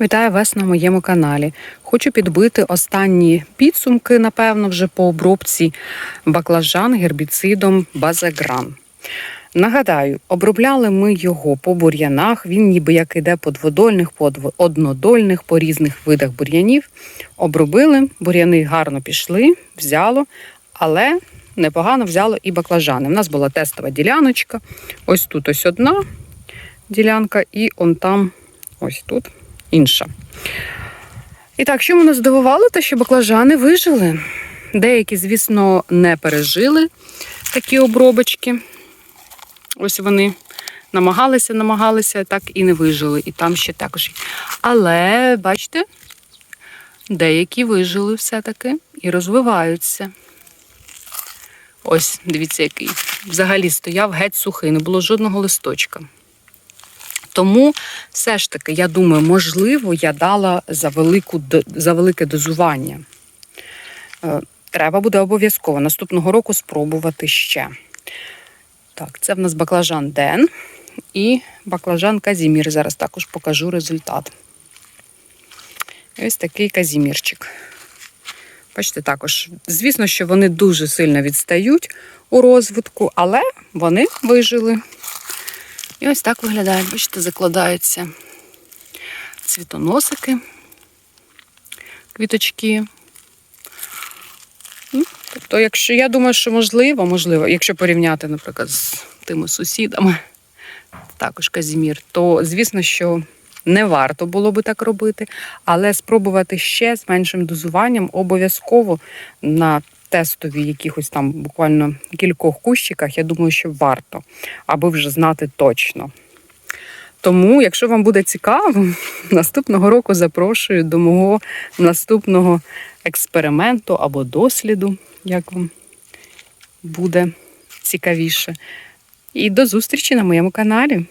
Вітаю вас на моєму каналі. Хочу підбити останні підсумки, напевно, вже по обробці баклажан гербіцидом Базагран. Нагадаю, обробляли ми його по бур'янах. Він ніби як іде по дводольних, по однодольних, по різних видах бур'янів. Обробили, бур'яни гарно пішли, взяло, але непогано взяло і баклажани. У нас була тестова діляночка. Ось тут ось одна ділянка, і он там, ось тут інша. І так, що мене здивувало, те, що баклажани вижили. Деякі, звісно, не пережили такі обробочки. Ось вони намагалися, намагалися, так і не вижили. І там ще також. Але, бачите, деякі вижили все-таки і розвиваються. Ось, дивіться, який. Взагалі стояв геть сухий, не було жодного листочка. Тому все ж таки, я думаю, можливо, я дала за, велику, за велике дозування. Е, Треба буде обов'язково наступного року спробувати ще. Так, це в нас баклажан Ден і баклажан Казімір. Зараз також покажу результат. Ось такий казімірчик. Бачите, також, звісно, що вони дуже сильно відстають у розвитку, але вони вижили. І ось так виглядають, бачите, закладаються цвітоносики, квіточки. Ну, Тобто, якщо я думаю, що можливо, можливо, якщо порівняти, наприклад, з тими сусідами, також Казімір, то звісно, що не варто було би так робити, але спробувати ще з меншим дозуванням обов'язково на тестові якихось там буквально кількох кущиках, я думаю, що варто, аби вже знати точно. Тому, якщо вам буде цікаво, наступного року запрошую до мого наступного експерименту або досліду, як вам буде цікавіше. І до зустрічі на моєму каналі.